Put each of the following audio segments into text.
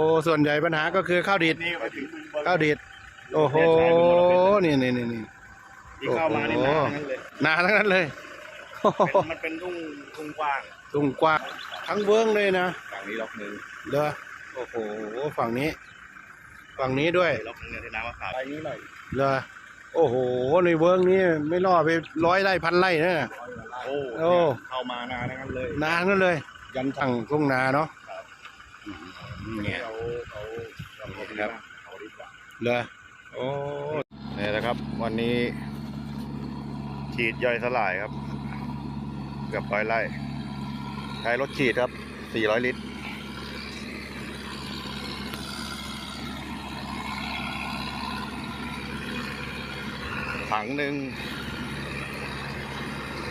โอ้ส่วนใหญ่ปัญหาก็คือข้าวดีดนี่ไปถึงบึงบอลข้าวดีดโอ้โหนี่นี่นี่นี่ที่เข้ามาในน้ำทั้งนั้นเลยนาทั้งนั้นเลยโอ้โหเป็นมันเป็นทุ่งทุ่งกว้างตุงกว้างทั้งเวิ้งเลยนะฝั่งนี้ล็อกหนึ่งเด้อโอ้โหฝั่งนี้ ฝั่งนี้ด้วยล็อกหนึ่งเนี่ยที่น้ำมะขามไปนี้หน่อยเลอโอ้โหในเวิ้งนี้ไม่ล่อไปร้อยไร่พันไร่นะโอ้โอ้เข้ามานานทั้งนั้นเลยนานนั่นเลย ยันทั้งทุ่งนาเนาะ เนี่ยเขาเขาเขาเขาดีกว่าเขาดีกว่าเลยโอ้นี่นะครับ วันนี้ ฉีดย่อยสลายครับ เกือบร้อยไร่ใช้รถฉีดครับ400ลิตรถังหนึ่ง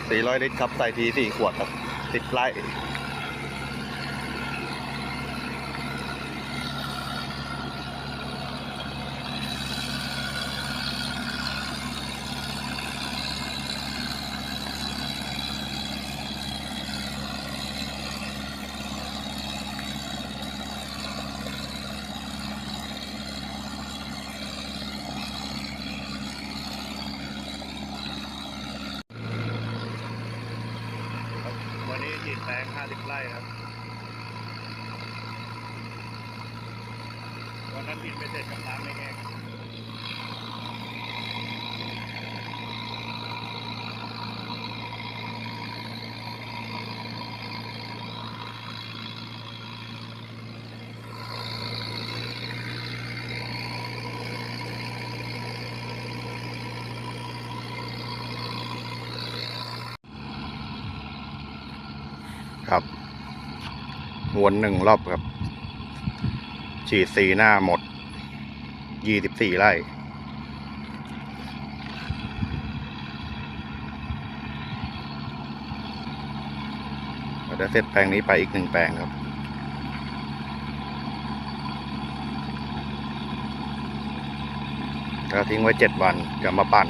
400 ลิตรครับ ใส่ที 4 ขวดครับ 10ไร่ กรีดแปลง50ไร่ครับ วันนั้นฉีนไม่เสร็จกับน้ำไม่แห้ง ครับวนหนึ่งรอบครับ ฉีดสีหน้าหมด ยี่สิบสี่ไร่ เราจะเสร็จแปลงนี้ไปอีกหนึ่งแปลงครับ ก็ทิ้งไว้เจ็ดวันจะมาปั่น